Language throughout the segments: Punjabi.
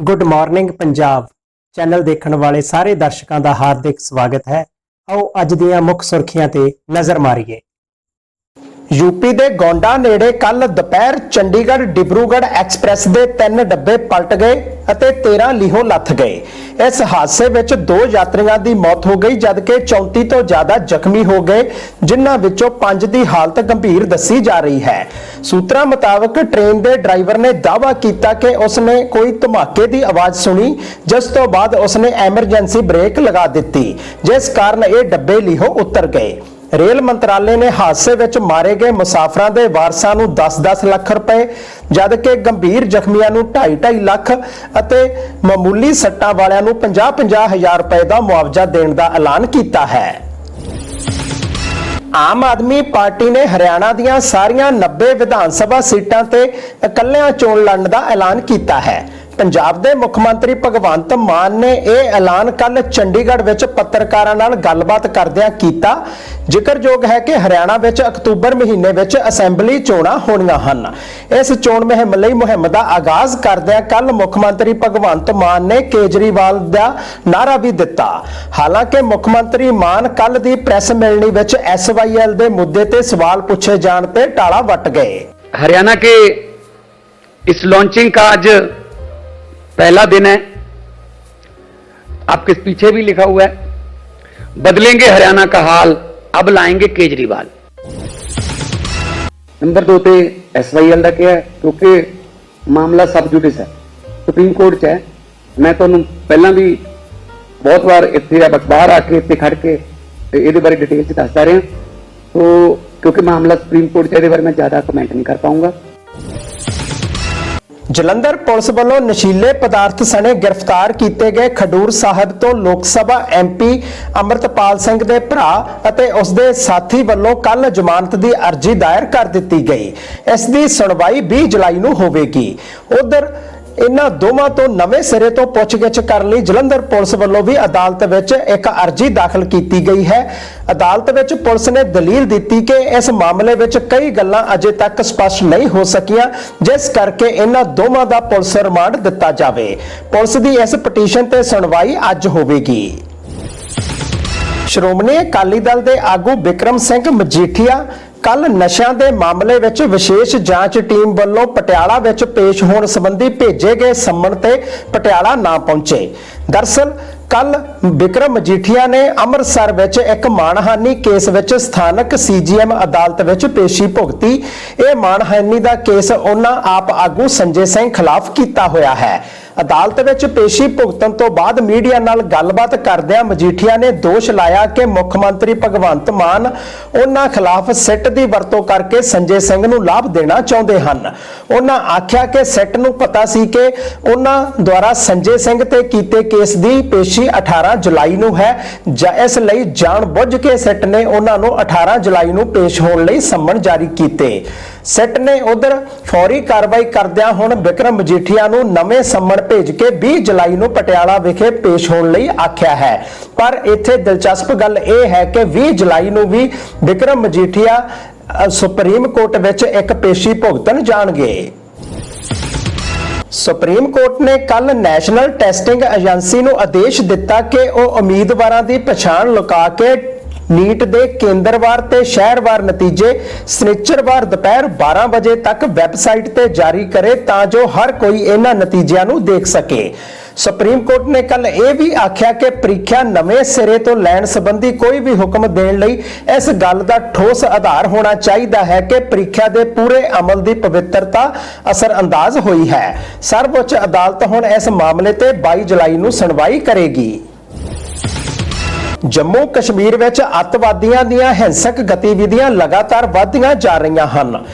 ਗੁੱਡ ਮਾਰਨਿੰਗ ਪੰਜਾਬ ਚੈਨਲ ਦੇਖਣ ਵਾਲੇ ਸਾਰੇ ਦਰਸ਼ਕਾਂ ਦਾ ਹਾਰਦਿਕ ਸਵਾਗਤ ਹੈ। ਆਓ ਅੱਜ ਦੀਆਂ ਮੁੱਖ ਸੁਰਖੀਆਂ ਤੇ ਨਜ਼ਰ ਮਾਰੀਏ। ਯੂਪੀ ਦੇ ਗੋਂਡਾ ਨੇੜੇ ਕੱਲ ਦੁਪਹਿਰ ਚੰਡੀਗੜ੍ਹ ਡਿਬਰੂਗੜ੍ਹ ਐਕਸਪ੍ਰੈਸ ਦੇ ਤਿੰਨ ਡੱਬੇ ਪਲਟ ਗਏ ਅਤੇ 13 ਲੀਹੋ ਲੱਥ ਗਏ। ਇਸ ਹਾਦਸੇ ਵਿੱਚ ਦੋ ਯਾਤਰੀਆਂ ਦੀ ਮੌਤ ਹੋ ਗਈ, ਜਦਕਿ 34 ਤੋਂ ਜ਼ਿਆਦਾ ਜ਼ਖਮੀ ਹੋ ਗਏ, ਜਿਨ੍ਹਾਂ ਵਿੱਚੋਂ 5 ਦੀ ਹਾਲਤ ਗੰਭੀਰ ਦੱਸੀ ਜਾ ਰਹੀ ਹੈ। ਸੂਤਰਾਂ ਮੁਤਾਬਕ ਟ੍ਰੇਨ ਦੇ ਡਰਾਈਵਰ ਨੇ ਦਾਅਵਾ ਕੀਤਾ ਕਿ ਉਸਨੇ ਕੋਈ ਧਮਾਕੇ ਦੀ ਆਵਾਜ਼ ਸੁਣੀ, ਜਿਸ ਤੋਂ ਬਾਅਦ ਉਸਨੇ ਐਮਰਜੈਂਸੀ ਬ੍ਰੇਕ ਲਗਾ ਦਿੱਤੀ, ਜਿਸ ਕਾਰਨ ਇਹ ਡੱਬੇ ਲੀਹੋਂ ਉਤਰ ਗਏ। ਰੇਲ ਮੰਤਰਾਲੇ ਨੇ ਹਾਦਸੇ ਵਿੱਚ ਮਾਰੇ ਗਏ ਮੁਸਾਫਰਾਂ ਦੇ ਵਾਰਸਾਂ ਨੂੰ 10-10 ਲੱਖ ਰੁਪਏ, ਜਦਕਿ ਗੰਭੀਰ ਜ਼ਖਮੀਆਂ ਨੂੰ 2.5 ਲੱਖ ਅਤੇ ਮਾਮੂਲੀ ਸੱਟਾਂ ਵਾਲਿਆਂ ਨੂੰ 50-50 ਹਜ਼ਾਰ ਰੁਪਏ ਦਾ ਮੁਆਵਜ਼ਾ ਦੇਣ ਦਾ ਐਲਾਨ ਕੀਤਾ ਹੈ। ਆਮ ਆਦਮੀ ਪਾਰਟੀ ਨੇ ਹਰਿਆਣਾ ਦੀਆਂ ਸਾਰੀਆਂ 90 ਵਿਧਾਨ ਸਭਾ ਸੀਟਾਂ ਤੇ ਇਕੱਲਿਆਂ ਚੋਣ ਲੜਨ ਦਾ ਐਲਾਨ ਕੀਤਾ ਹੈ। ਪੰਜਾਬ ਦੇ ਮੁੱਖ ਮੰਤਰੀ ਭਗਵੰਤ ਮਾਨ ਨੇ ਇਹ ਐਲਾਨ ਕੱਲ ਚੰਡੀਗੜ੍ਹ ਵਿੱਚ ਪੱਤਰਕਾਰਾਂ ਨਾਲ ਗੱਲਬਾਤ ਕਰਦਿਆਂ ਕੀਤਾ ਜ਼ਿਕਰਯੋਗ ਹੈ ਕਿ ਹਰਿਆਣਾ ਵਿੱਚ ਅਕਤੂਬਰ ਮਹੀਨੇ ਵਿੱਚ ਅਸੈਂਬਲੀ ਚੋਣਾਂ ਹੋਣੀਆਂ ਹਨ ਇਸ ਚੋਣ ਮੁਹਿੰਮ ਲਈ ਮੁਹਿੰਮ ਦਾ ਆਗਾਜ਼ ਕਰਦਿਆਂ ਕੱਲ ਮੁੱਖ ਮੰਤਰੀ ਭਗਵੰਤ ਮਾਨ ਨੇ ਕੇਜਰੀਵਾਲ ਦਾ ਨਾਰਾ ਵੀ ਦਿੱਤਾ ਹਾਲਾਂਕਿ ਮੁੱਖ ਮੰਤਰੀ ਮਾਨ ਕੱਲ ਦੀ ਪ੍ਰੈਸ ਮਿਲਣੀ ਵਿੱਚ ਐਸਵਾਈਐਲ ਦੇ ਮੁੱਦੇ ਤੇ ਸਵਾਲ ਪੁੱਛੇ ਜਾਣ ਤੇ ਟਾਲਾ ਵੱਟ ਗਏ हरियाणा के इस लॉन्चिंग का आज पहला दिन है आपके पीछे भी लिखा हुआ है बदलेंगे हरियाणा का हाल अब लाएंगे केजरीवाल ਨੰਬਰ 2 ਤੇ ਐਸਵਾਈਐਲ ਦਾ ਕਿਹਾ ਹੈ ਕਿਉਂਕਿ ਮਾਮਲਾ ਸਬ ਜੁਡਿਸ ਹੈ ਸੁਪਰੀਮ ਕੋਰਟ 'ਚ ਹੈ ਮੈਂ ਤੁਹਾਨੂੰ ਪਹਿਲਾਂ ਵੀ ਬਹੁਤ ਵਾਰ ਇੱਥੇ ਆ ਬਾਹਰ ਆ ਕੇ ਇੱਥੇ ਖੜ ਕੇ ਤੇ ਇਹਦੇ ਬਾਰੇ ਡਿਟੇਲ 'ਚ ਦੱਸਦਾ ਰਿਹਾ ਸੋ ਕਿਉਂਕਿ ਮਾਮਲਾ ਸੁਪਰੀਮ ਕੋਰਟ 'ਚ ਹੈ, ਇਹਦੇ ਬਾਰੇ ਮੈਂ ਜ਼ਿਆਦਾ ਕਮੈਂਟ ਨਹੀਂ ਕਰ ਪਾਉਂਗਾ ਜਲੰਧਰ ਪੁਲਿਸ ਵੱਲੋਂ ਨਸ਼ੀਲੇ ਪਦਾਰਥ ਸਣੇ ਗ੍ਰਿਫਤਾਰ ਕੀਤੇ ਗਏ ਖਡੂਰ ਸਾਹਿਬ ਤੋਂ ਲੋਕ ਸਭਾ ਐਮਪੀ ਅਮਰਤਪਾਲ ਸਿੰਘ ਦੇ ਭਰਾ ਅਤੇ ਉਸ ਦੇ ਸਾਥੀ ਵੱਲੋਂ ਕੱਲ ਜ਼ਮਾਨਤ ਦੀ ਅਰਜ਼ੀ ਦਾਇਰ ਕਰ ਦਿੱਤੀ ਗਈ। ਇਸ ਦੀ ਸੁਣਵਾਈ 20 ਜੁਲਾਈ ਨੂੰ ਹੋਵੇਗੀ। ਉਧਰ ਇਹਨਾਂ ਦੋਵਾਂ ਤੋਂ ਨਵੇਂ ਸਿਰੇ ਤੋਂ ਪੁੱਛਗਿੱਛ ਕਰਨ ਲਈ ਜਲੰਧਰ ਪੁਲਿਸ ਵੱਲੋਂ ਵੀ ਅਦਾਲਤ ਵਿੱਚ ਇੱਕ ਅਰਜ਼ੀ ਦਾਖਲ ਕੀਤੀ ਗਈ ਹੈ। ਅਦਾਲਤ ਵਿੱਚ ਪੁਲਿਸ ਨੇ ਦਲੀਲ ਦਿੱਤੀ ਕਿ ਇਸ ਮਾਮਲੇ ਵਿੱਚ ਕਈ ਗੱਲਾਂ ਅਜੇ ਤੱਕ ਸਪਸ਼ਟ ਨਹੀਂ ਹੋ ਸਕੀਆਂ, ਜਿਸ ਕਰਕੇ ਇਹਨਾਂ ਦੋਵਾਂ ਦਾ ਪੁਲਿਸ ਰਿਮਾਂਡ ਦਿੱਤਾ ਜਾਵੇ। ਪੁਲਿਸ ਦੀ ਇਸ ਪਟੀਸ਼ਨ ਤੇ ਸੁਣਵਾਈ ਅੱਜ ਹੋਵੇਗੀ। ਸ਼੍ਰੋਮਣੀ ਅਕਾਲੀ ਦਲ ਦੇ ਆਗੂ ਵਿਕਰਮ ਸਿੰਘ ਮਜੀਠੀਆ ਕੱਲ ਨਸ਼ਿਆਂ ਦੇ ਮਾਮਲੇ ਵਿੱਚ ਵਿਸ਼ੇਸ਼ ਜਾਂਚ ਟੀਮ ਵੱਲੋਂ ਪਟਿਆਲਾ ਵਿੱਚ ਪੇਸ਼ ਹੋਣ ਸੰਬੰਧੀ ਭੇਜੇ ਗਏ ਸੰਮਣ ਤੇ ਪਟਿਆਲਾ ਨਾ ਪਹੁੰਚੇ। ਦਰਸਲ, ਕੱਲ ਵਿਕਰਮ ਮਜੀਠੀਆ ਨੇ ਅੰਮ੍ਰਿਤਸਰ ਵਿੱਚ ਇੱਕ ਮਾਣਹਾਨੀ ਕੇਸ ਵਿੱਚ ਸਥਾਨਕ ਸੀਜੀਐਮ ਅਦਾਲਤ ਵਿੱਚ ਪੇਸ਼ੀ ਭੁਗਤੀ। ਇਹ ਮਾਣਹਾਨੀ ਦਾ ਕੇਸ ਉਹਨਾਂ ਆਪ ਆਗੂ ਸੰਜੇ ਸਿੰਘ ਖਿਲਾਫ ਕੀਤਾ ਹੋਇਆ ਹੈ। ਅਦਾਲਤ ਵਿੱਚ ਪੇਸ਼ੀ ਭੁਗਤਣ ਤੋਂ ਬਾਅਦ ਮੀਡੀਆ ਨਾਲ ਗੱਲਬਾਤ ਕਰਦਿਆਂ ਮਜੀਠੀਆ ਨੇ ਦੋਸ਼ ਲਾਇਆ ਕਿ ਮੁੱਖ ਮੰਤਰੀ ਭਗਵੰਤ ਮਾਨ ਉਹਨਾਂ ਖਿਲਾਫ ਸਿੱਟ ਦੀ ਵਰਤੋਂ ਕਰਕੇ ਸੰਜੇ ਸਿੰਘ ਨੂੰ ਲਾਭ ਦੇਣਾ ਚਾਹੁੰਦੇ ਹਨ। ਉਹਨਾਂ ਆਖਿਆ ਕਿ ਸਿੱਟ ਨੂੰ ਪਤਾ ਸੀ ਕਿ ਉਹਨਾਂ ਦੁਆਰਾ ਸੰਜੇ ਸਿੰਘ ਤੇ ਕੀਤੇ ਕੇਸ ਦੀ ਪੇਸ਼ੀ 18 ਜੁਲਾਈ ਨੂੰ ਹੈ, ਜਾਂ ਇਸ ਲਈ ਜਾਣ ਬੁੱਝ ਕੇ ਸਿੱਟ ਨੇ ਉਹਨਾਂ ਨੂੰ 18 ਜੁਲਾਈ ਨੂੰ ਪੇਸ਼ ਹੋਣ ਲਈ ਸੰਮਣ ਜਾਰੀ ਕੀਤੇ। ਸਿੱਟ ਨੇ ਉਧਰ ਫੌਰੀ ਕਾਰਵਾਈ ਕਰਦਿਆਂ ਹੁਣ ਵਿਕਰਮ ਮਜੀਠੀਆ ਨੂੰ ਨਵੇਂ ਸੰਮਣ ਭੇਜ ਕੇ 20 ਜੁਲਾਈ ਨੂੰ ਪਟਿਆਲਾ ਵਿਖੇ ਪੇਸ਼ ਹੋਣ ਲਈ ਆਖਿਆ ਹੈ। ਪਰ ਇੱਥੇ ਦਿਲਚਸਪ ਗੱਲ ਇਹ ਹੈ ਕਿ 20 ਜੁਲਾਈ ਨੂੰ ਵੀ ਵਿਕਰਮ ਮਜੀਠੀਆ ਸੁਪਰੀਮ ਕੋਰਟ ਵਿੱਚ ਇੱਕ ਪੇਸ਼ੀ ਭੁਗਤਣ ਜਾਣਗੇ। ਸੁਪਰੀਮ ਕੋਰਟ ਨੇ ਕੱਲ ਨੈਸ਼ਨਲ ਟੈਸਟਿੰਗ ਏਜੰਸੀ ਨੂੰ ਆਦੇਸ਼ ਦਿੱਤਾ ਕਿ ਉਹ ਉਮੀਦਵਾਰਾਂ ਦੀ ਪਛਾਣ ਲੁਕਾ ਕੇ ਨੀਟ ਦੇ ਕੇਂਦਰਵਾਰ ਤੇ ਸ਼ਹਿਰਵਾਰ ਨਤੀਜੇ ਸਨਿਚਰਵਾਰ ਦੁਪਹਿਰ 12 ਵਜੇ ਤੱਕ ਵੈਬਸਾਈਟ ਤੇ ਜਾਰੀ ਕਰੇ ਤਾਂ ਜੋ ਹਰ ਕੋਈ ਇਹਨਾਂ ਨਤੀਜਿਆਂ ਨੂੰ ਦੇਖ ਸਕੇ। ਸੁਪਰੀਮ ਕੋਰਟ ਨੇ ਕੱਲ ਇਹ ਵੀ ਆਖਿਆ ਕਿ ਪ੍ਰੀਖਿਆ ਨਵੇਂ ਸਿਰੇ ਤੋਂ ਲੈਣ ਸੰਬੰਧੀ ਕੋਈ ਵੀ ਹੁਕਮ ਦੇਣ ਲਈ ਇਸ ਗੱਲ ਦਾ ਠੋਸ ਆਧਾਰ ਹੋਣਾ ਚਾਹੀਦਾ ਹੈ ਕਿ ਪ੍ਰੀਖਿਆ ਦੇ ਪੂਰੇ ਅਮਲ ਦੀ ਪਵਿੱਤਰਤਾ ਅਸਰਅੰਦਾਜ਼ ਹੋਈ ਹੈ। ਸਰਵਉੱਚ ਅਦਾਲਤ ਹੁਣ ਇਸ ਮਾਮਲੇ ਤੇ 22 ਜੁਲਾਈ ਨੂੰ ਸੁਣਵਾਈ ਕਰੇਗੀ। ਜੰਮੂ ਕਸ਼ਮੀਰ ਵਿੱਚ ਅੱਤਵਾਦੀਆਂ ਦੀਆਂ ਹਿੰਸਕ ਗਤੀਵਿਧੀਆਂ ਲਗਾਤਾਰ ਵਧਦੀਆਂ ਜਾ ਰਹੀਆਂ ਹਨ।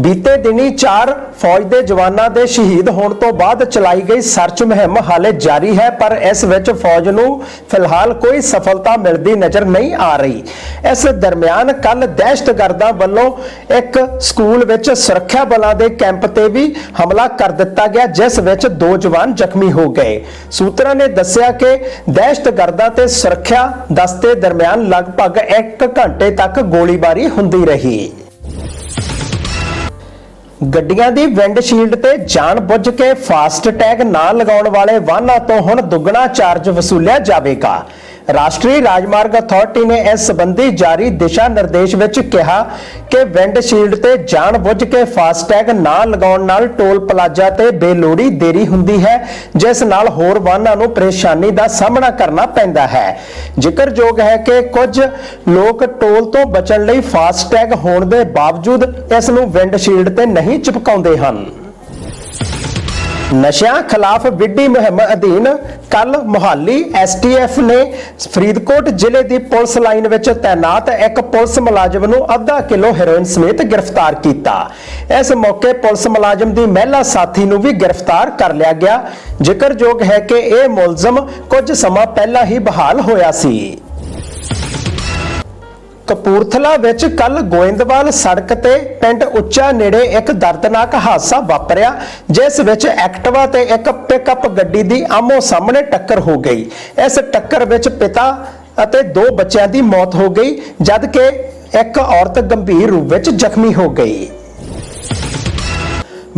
ਬੀਤੇ ਦਿਨੀ ਚਾਰ ਫੌਜ ਦੇ ਜਵਾਨਾਂ ਦੇ ਸ਼ਹੀਦ ਹੋਣ ਤੋਂ ਬਾਅਦ ਚਲਾਈ ਗਈ ਸਰਚ ਮੁਹਿੰਮ ਹਾਲੇ ਜਾਰੀ ਹੈ, ਪਰ ਇਸ ਵਿੱਚ ਫੌਜ ਨੂੰ ਫਿਲਹਾਲ ਕੋਈ ਸਫਲਤਾ ਮਿਲਦੀ ਨਜ਼ਰ ਨਹੀਂ ਆ ਰਹੀ। ਇਸ ਦਰਮਿਆਨ ਕੱਲ ਦਹਿਸ਼ਤਗਰਦਾਂ ਵੱਲੋਂ ਇੱਕ ਸਕੂਲ ਵਿੱਚ ਸੁਰੱਖਿਆ ਬਲਾਂ ਦੇ ਕੈਂਪ ਤੇ ਵੀ ਹਮਲਾ ਕਰ ਦਿੱਤਾ ਗਿਆ, ਜਿਸ ਵਿੱਚ ਦੋ ਜਵਾਨ ਜ਼ਖਮੀ ਹੋ ਗਏ। ਸੂਤਰਾਂ ਨੇ ਦੱਸਿਆ ਕਿ ਦਹਿਸ਼ਤਗਰਦਾਂ ਤੇ ਸੁਰੱਖਿਆ ਦਸਤੇ ਦਰਮਿਆਨ ਲਗਭਗ 1 ਘੰਟੇ ਤੱਕ ਗੋਲੀਬਾਰੀ ਹੁੰਦੀ ਰਹੀ। ਗੱਡੀਆਂ ਦੀ ਵਿੰਡਸ਼ੀਲਡ ਤੇ ਜਾਣਬੁੱਝ ਕੇ ਫਾਸਟ ਟੈਗ ਨਾ ਲਗਾਉਣ ਵਾਲੇ ਵਾਹਨਾਂ ਤੋਂ ਹੁਣ ਦੁੱਗਣਾ ਚਾਰਜ ਵਸੂਲਿਆ ਜਾਵੇਗਾ। ਰਾਸ਼ਟਰੀ ਰਾਜਮਾਰਗ ਅਥਾਰਟੀ ਨੇ ਇਸ ਸੰਬੰਧੀ ਜਾਰੀ ਦਿਸ਼ਾ ਨਿਰਦੇਸ਼ ਵਿੱਚ ਕਿਹਾ ਕਿ ਵਿੰਡਸ਼ੀਲਡ ਤੇ ਜਾਣਬੁੱਝ ਕੇ ਫਾਸਟੈਗ ਨਾ ਲਗਾਉਣ ਨਾਲ ਟੋਲ ਪਲਾਜ਼ਾ ਤੇ ਬੇਲੋੜੀ ਦੇਰੀ ਹੁੰਦੀ ਹੈ, ਜਿਸ ਨਾਲ ਹੋਰ ਵਾਹਨਾਂ ਨੂੰ ਪਰੇਸ਼ਾਨੀ ਦਾ ਸਾਹਮਣਾ ਕਰਨਾ ਪੈਂਦਾ ਹੈ। ਜ਼ਿਕਰਯੋਗ ਹੈ ਕਿ ਕੁਝ ਲੋਕ ਟੋਲ ਤੋਂ ਬਚਣ ਲਈ ਫਾਸਟੈਗ ਹੋਣ ਦੇ ਬਾਵਜੂਦ ਇਸ ਨੂੰ ਵਿੰਡਸ਼ੀਲਡ ਤੇ ਨਹੀਂ ਚਿਪਕਾਉਂਦੇ ਹਨ। ਨਸ਼ਿਆਂ ਖਿਲਾਫ ਵਿੱਢੀ ਮੁਹਿੰਮ ਅਧੀਨ ਕੱਲ ਮੁਹਾਲੀ ਐਸਟੀਐਫ ਨੇ ਫਰੀਦਕੋਟ ਜ਼ਿਲ੍ਹੇ ਦੀ ਪੁਲਿਸ ਲਾਈਨ ਵਿੱਚ ਤਾਇਨਾਤ ਇੱਕ ਪੁਲਿਸ ਮੁਲਾਜ਼ਮ ਨੂੰ ਅੱਧਾ ਕਿਲੋ ਹੈਰੋਇਨ ਸਮੇਤ ਗ੍ਰਿਫਤਾਰ ਕੀਤਾ। ਇਸ ਮੌਕੇ ਪੁਲਿਸ ਮੁਲਾਜ਼ਮ ਦੀ ਮਹਿਲਾ ਸਾਥੀ ਨੂੰ ਵੀ ਗ੍ਰਿਫਤਾਰ ਕਰ ਲਿਆ ਗਿਆ। ਜ਼ਿਕਰਯੋਗ ਹੈ ਕਿ ਇਹ ਮੁਲਜ਼ਮ ਕੁਝ ਸਮਾਂ ਪਹਿਲਾਂ ਹੀ ਬਹਾਲ ਹੋਇਆ ਸੀ। ਕਪੂਰਥਲਾ ਵਿੱਚ ਕੱਲ ਗੋਇੰਦਵਾਲ ਸੜਕ ਤੇ ਪਿੰਡ ਉੱਚਾ ਨੇੜੇ ਇੱਕ ਦਰਦਨਾਕ ਹਾਦਸਾ ਵਾਪਰਿਆ, ਜਿਸ ਵਿੱਚ ਐਕਟਿਵਾ ਤੇ ਇੱਕ ਪਿਕਅਪ ਗੱਡੀ ਦੀ ਆਮੋ ਸਾਹਮਣੇ ਟੱਕਰ ਹੋ ਗਈ। ਇਸ ਟੱਕਰ ਵਿੱਚ ਪਿਤਾ ਅਤੇ ਦੋ ਬੱਚਿਆਂ ਦੀ ਮੌਤ ਹੋ ਗਈ, ਜਦਕਿ ਇੱਕ ਔਰਤ ਗੰਭੀਰ ਰੂਪ ਵਿੱਚ ਜ਼ਖਮੀ ਹੋ ਗਈ।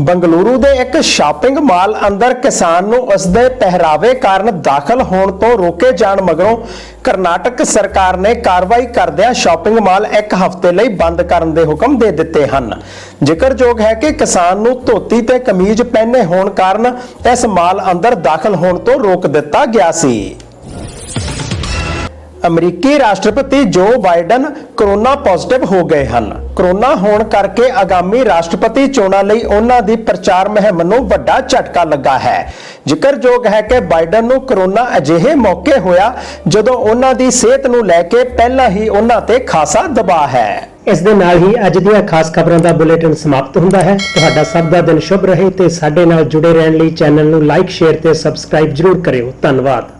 ਬੰਗਲੁਰੂ ਦੇ ਇੱਕ ਸ਼ਾਪਿੰਗ ਮਾਲ ਅੰਦਰ ਕਿਸਾਨ ਨੂੰ ਉਸ ਦੇ ਪਹਿਰਾਵੇ ਕਾਰਨ ਦਾਖਲ ਹੋਣ ਤੋਂ ਰੋਕੇ ਜਾਣ ਮਗਰੋਂ ਕਰਨਾਟਕ ਸਰਕਾਰ ਨੇ ਕਾਰਵਾਈ ਕਰਦਿਆਂ ਸ਼ਾਪਿੰਗ ਮਾਲ ਇੱਕ ਹਫ਼ਤੇ ਲਈ ਬੰਦ ਕਰਨ ਦੇ ਹੁਕਮ ਦੇ ਦਿੱਤੇ ਹਨ। ਜ਼ਿਕਰਯੋਗ ਹੈ ਕਿ ਕਿਸਾਨ ਨੂੰ ਧੋਤੀ ਤੇ ਕਮੀਜ਼ ਪਹਿਨੇ ਹੋਣ ਕਾਰਨ ਇਸ ਮਾਲ ਅੰਦਰ ਦਾਖਲ ਹੋਣ ਤੋਂ ਰੋਕ ਦਿੱਤਾ ਗਿਆ ਸੀ। ਅਮਰੀਕੀ ਰਾਸ਼ਟਰਪਤੀ ਜੋ ਬਾਈਡਨ ਕਰੋਨਾ ਪੋਜ਼ਿਟਿਵ ਹੋ ਗਏ ਹਨ। ਕਰੋਨਾ ਹੋਣ ਕਰਕੇ ਆਗਾਮੀ ਰਾਸ਼ਟਰਪਤੀ ਚੋਣਾਂ ਲਈ ਉਹਨਾਂ ਦੀ ਪ੍ਰਚਾਰ ਮੁਹਿੰਮ ਨੂੰ ਵੱਡਾ ਝਟਕਾ ਲੱਗਾ ਹੈ। ਜ਼ਿਕਰਯੋਗ ਹੈ ਕਿ ਬਾਈਡਨ ਨੂੰ ਕਰੋਨਾ ਅਜਿਹੇ ਮੌਕੇ ਹੋਇਆ ਜਦੋਂ ਉਹਨਾਂ ਦੀ ਸਿਹਤ ਨੂੰ ਲੈ ਕੇ ਪਹਿਲਾਂ ਹੀ ਉਹਨਾਂ ਤੇ ਖਾਸਾ ਦਬਾਅ ਹੈ। ਇਸ ਦੇ ਨਾਲ ਹੀ ਅੱਜ ਦੀਆਂ ਖਾਸ ਖਬਰਾਂ ਦਾ ਬੁਲੇਟਿਨ ਸਮਾਪਤ ਹੁੰਦਾ ਹੈ। ਤੁਹਾਡਾ ਸਭ ਦਾ ਦਿਨ ਸ਼ੁਭ ਰਹੇ ਤੇ ਸਾਡੇ ਨਾਲ ਜੁੜੇ ਰਹਿਣ ਲਈ ਚੈਨਲ ਨੂੰ ਲਾਈਕ, ਸ਼ੇਅਰ ਤੇ ਸਬਸਕ੍ਰਾਈਬ ਜਰੂਰ ਕਰਿਓ। ਧੰਨਵਾਦ।